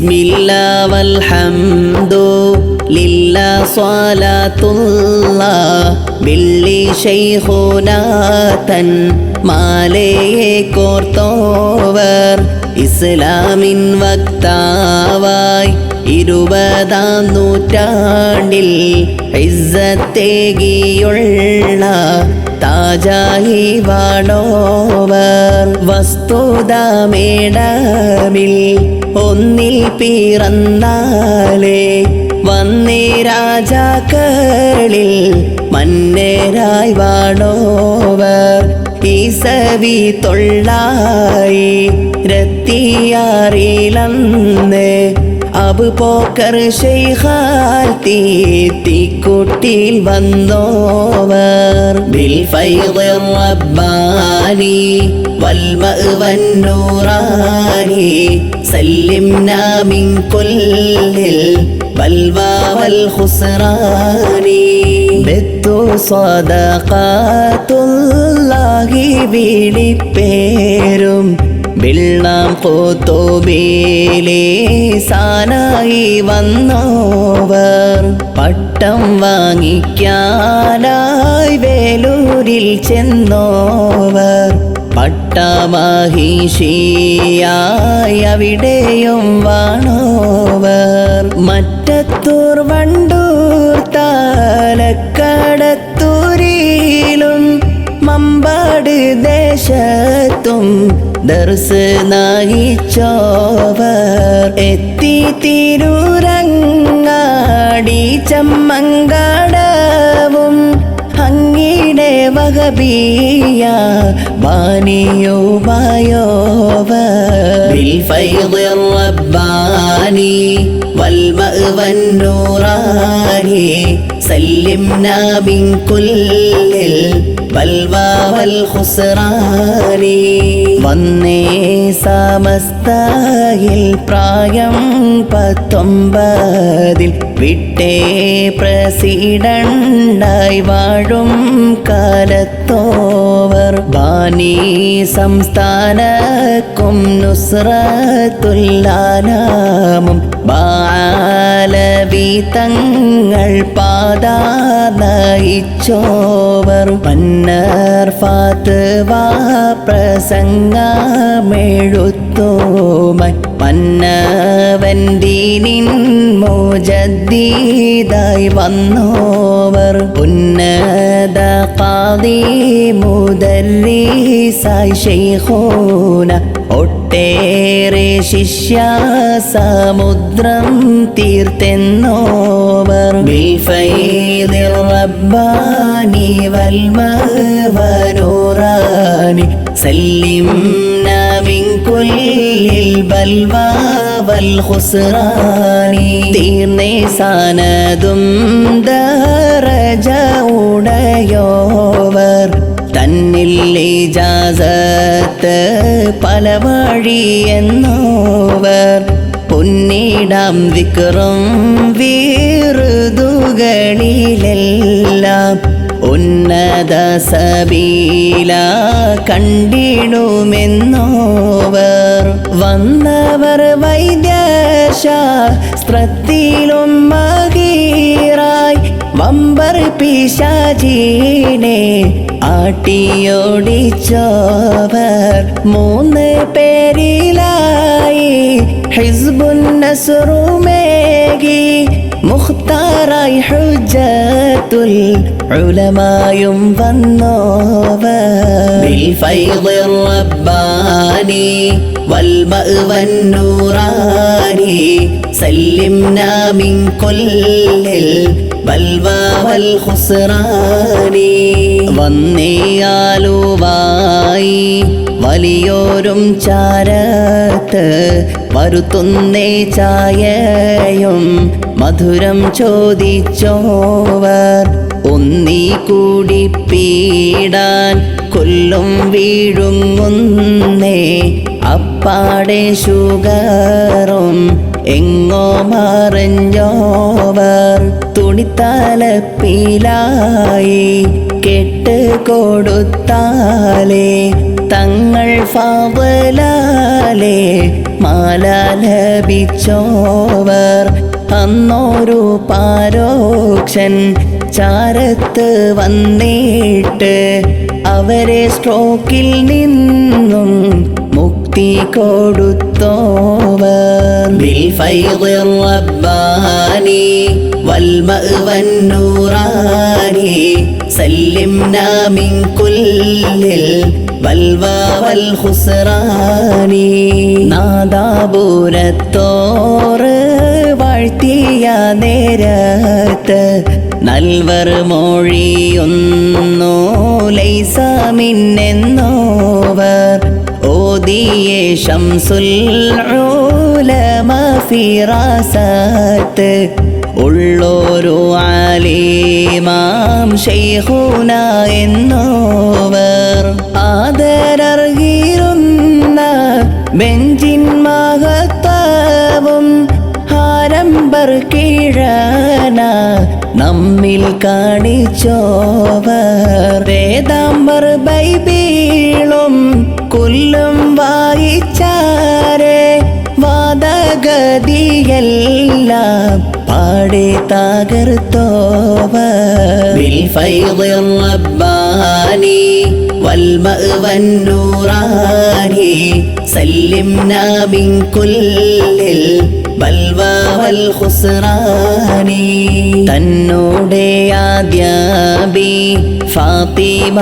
ബിസ്മില്ല വൽഹംദു ശൈഖുനാഥൻ മാലയെ കോർത്തോവർ ഇസ്ലാമിൻ വക്താവായി ഇരുപതാം നൂറ്റാണ്ടിൽ ഇസ്സത്തേകിയുള്ള താജായി വാണോവർ വസ്തുതമേടമിൽ ഒന്നിൽ പിറന്നാലേ വന്നേ രാജാക്കളിൽ മന്നേരായി വാണോവർ. ഈസവി തൊള്ളായി രത്തിയാറിലന്ന് അബ് പോക്കർ ഷെയ്ഖാൽ തീത്തിക്കുട്ടിൽ വന്നോവർ. ബിൽ ഫൈദിർ റബ്ബാനി والمأوى النوراني سلمنا من كل البلوى والخسران بت صدقات الله വിളിപ്പേരും വെള്ളം സാനായി വന്നോവർ പട്ടം വാങ്ങിക്കാനായി വേലൂരിൽ ചെന്നോവർ പട്ടമഹിഷിയായി അവിടെയും വാണോവർ. മറ്റത്തൂർ വണ്ടൂർ താലക്കടത്തൂരിലും മമ്പാട് ദേശത്തും ദർസ് നയിച്ചോവർ എത്തി തിരൂരങ്ങാടി ചമ്മങ്കാടവും അങ്ങീടെ വകബിയ ബാനിയുമായോവർ بالفيض الرباني والمأوى النوراني سلمنا من كل البلوى والخسران വന്നേ സമസ്തയിൽ പ്രായം പത്തൊമ്പതിൽ വിട്ടേ പ്രസിഡണ്ടായി വാഴും കാലത്തോവർ. ബാനി സംസ്ഥാനക്കും നുസ്രത്തുല്ലാനാമും. ബാലവി തങ്ങൾ പാത നയിച്ചോവർ. മന്നർ ഫാത്തുവ മന്നവന്തിനിൻ മോജദ്ദീതായി വന്നോവർ. ഉന്നത പാതി കാതി ഷെയ്ഹോന ശൈഖോന ഒട്ടേറെ ശിഷ്യ സമുദ്രം തീർത്തെന്നോവർ. ബിൽഫൈദിർ റബ്ബാനി വൽ ഖുസ്റാനി തീർന്നേ സാനതും ദറജ ഉടയോവർ പല വഴി എന്നോവർ. പൊന്നിടാം വിക്രം വീറുതുകളിലെല്ലാം. ഉന്നത സബീല കണ്ടിടുമെന്നോവർ. വന്നവർ വൈദ്യശാസ്ത്രത്തിലും മകീറായി. വമ്പർ പിശാചീനെ ആട്ടിയോടിച്ചോവർ മൂന്ന് പേരിലായി. ഹിസ്ബുന്നസുറുമേകി മുഖ്താറായി ഹുജത്തുൽ ഉലമായും വന്നോവർ. റബ്ബാനി വൽമവന്നൂറാനി سلمنا من كل البلوى والخسران വന്നേയാലുവായി വലിയോരും ചാരത്ത് വരുത്തുന്നേ ചായയും മധുരം ചോദിച്ചോവർ ഒന്നീ കൂടി പീടാൻ കൊല്ലും വീഴുങ്ങുന്നേ അപ്പാടെ ഷുഗറും എങ്ങോ മറഞ്ഞോവർ തുണിത്തലപ്പിലായി കെട്ട് കൊടുത്താലേ തങ്ങൾ ഫവലാലേ മാല ലഭിച്ചോവർ. അന്നൊരു പാരോക്ഷൻ ചാരത്ത് വന്നിട്ട് അവരെ സ്ട്രോക്കിൽ നിന്നും മുക്തി കൊടുത്തോവർ بالفيض الرباني والمأوى النوراني سلمنا من كل البلوى والخسران നാദാപുരത്തോറ് വാഴ്ത്തിയ നേരത്ത് നൽവർ മൊഴിയൊന്നു ലൈസമിന്നെന്നോവർ ഓതിയേ ഷംസുൽ ഉലമ ഉള്ളൊരു ആലിമാം ഷെയ്ഖുന എന്നോവർ ആദരർഹിരുന്ന ബെഞ്ചിൻ മഹത്താവും ഹാരംബർ കീഴന നമ്മിൽ കാണിച്ചോവർ. വേദാംബർ ബൈബിളും വാദഗതിയെല്ലാം പാടെ തകർത്തോവർ بالفيض الرباني والمأوى النوراني سلمنا من كل البلوى والخسران തന്നോടെ ആദ്യാബി ഫാത്തിമ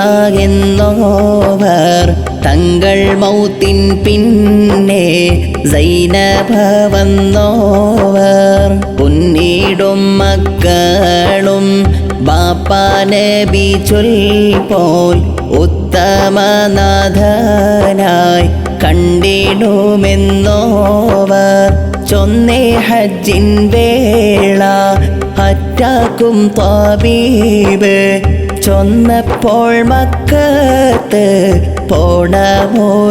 എന്നോവർ തങ്ങൾ മൗത്തിൻ പിന്നെ സൈനഭ വന്നോവർ ഉന്നീടും മക്കളും ബാപ്പാനബി ചൊൽപോൽ ഉത്തമനാഥനായി കണ്ടിടുമെന്നോവർ. ചൊന്നേ ഹജ്ജിൻ വേള ഹറ്റാക്കും താബീബ് ചൊന്നപ്പോൾ മക്കത്ത് പോണമുറച്ചോവർ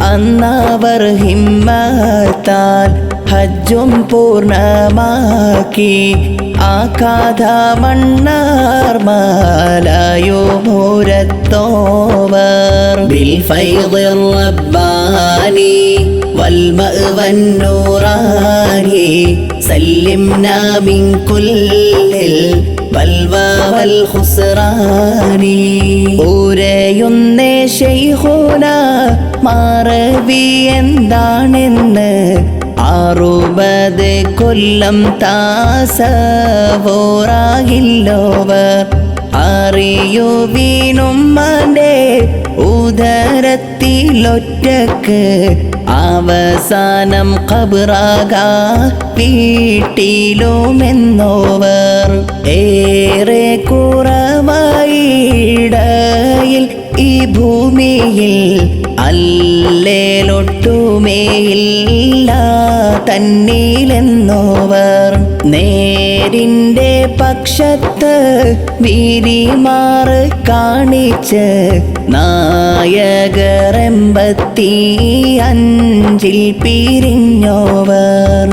അന്നവർ ഹിമ്മത്താൽ ഹജ്ജും പൂർണമാക്കി ആ കഥ മണ്ണാർമാലയോ മുരത്തോവർ. ബിൽ ഫൈദർ റബ്ബാനി. النوراني سلمنا من كل البلوى والخسران ഊരയുന്നേ ശൈഹുന മാറവി എന്താണെന്ന് അറുപത് കൊല്ലം താസവോറാകില്ലോവർ അറിയുവീനുമ്മന്റെ ഉദരത്തിലൊറ്റക്ക് അവസാനം കബറാകാ വീട്ടിലുമെന്നോവർ ഏറെ കുറവായിടയിൽ ഈ ഭൂമിയിൽ കല്ലേലൊട്ടുമേയില്ല. തന്നീലെന്നോവർ നേരിന്റെ പക്ഷത്ത് വിരിമാറ് കാണിച്ച് നായകറെമ്പത്തി അഞ്ചിൽ പിരിഞ്ഞോവർ.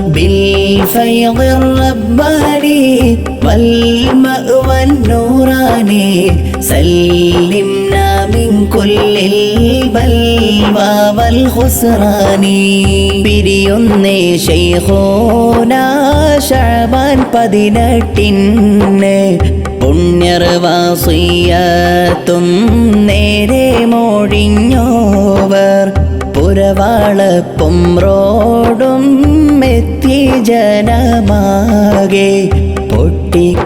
റബ്ബാനി വൽമ നൂറാനെ സല്ലിം من كل البلوى والخسران പിരിയൊന്നേ ശൈഖോന ഷാബാൻ പതിനെട്ടിന് പുണ്യർവാസിയത്തും നേരെ മോഴിഞ്ഞോവർ പുരവാളപ്പും റോഡും എത്തി ജനമാകെ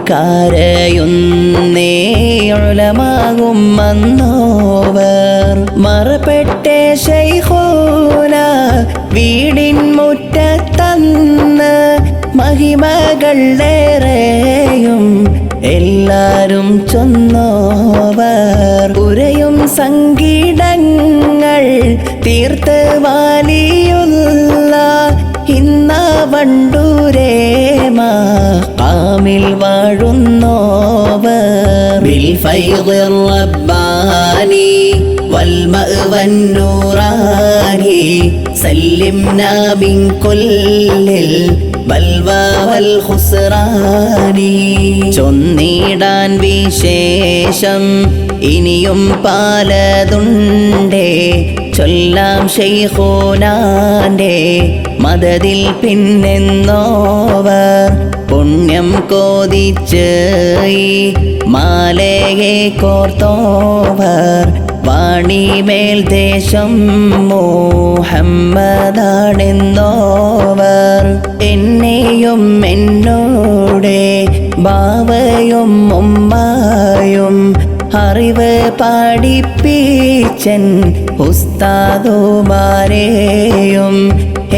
പൊട്ടിക്കാരയൊന്നേളമാകും വന്നോവർ. മറപ്പെട്ടെ ശൈഹോന വീടിൻ മുറ്റത്തന്ന് മഹിമകളേറെയും എല്ലാരും ചൊന്നോവർ. ഉരയും സംഗീതങ്ങൾ തീർത്ത് വാലിയുള്ള ഇന്ന വണ്ടൂരേമാ. കാമിൽ വാഴുന്നോവർ بالفيض الرباني والمأوى النوراني سلمنا من كل البلوى والخسران ചൊന്നിടാൻ വിശേഷം ഇനിയും പാലതുണ്ടേ ചൊല്ലാം ഷെയ്ഖോനാൻ്റെ മദതിൽ പിന്നെന്നോവർ പുണ്യം കോതിച്ച് ഈ മാലയെ കോർത്തോവർ വാണിമേൽ ദേശം മോഹമ്മദാണെന്നോവർ എന്നെയും എന്നോടെ ബാവയും ഉമ്മായും അറിവ് പഠിപ്പിച്ചൻ ഉസ്താദുമാരെയും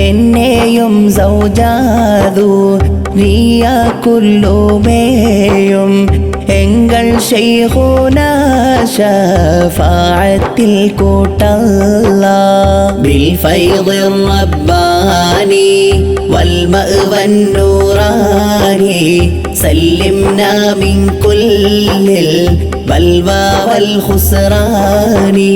എന്നെയും സൗജാദു റിയ കുല്ലുമേയും எங்கள் ஷைஹூனா ஷஃபாஅத்தில் கூட்டல்லா பில் ஃபைதிர் ரப்பானி வல் மஅவன் நூரானி சல்லிம்னா மின் குல்லில் வல்வா வல் ஹுஸ்ரானி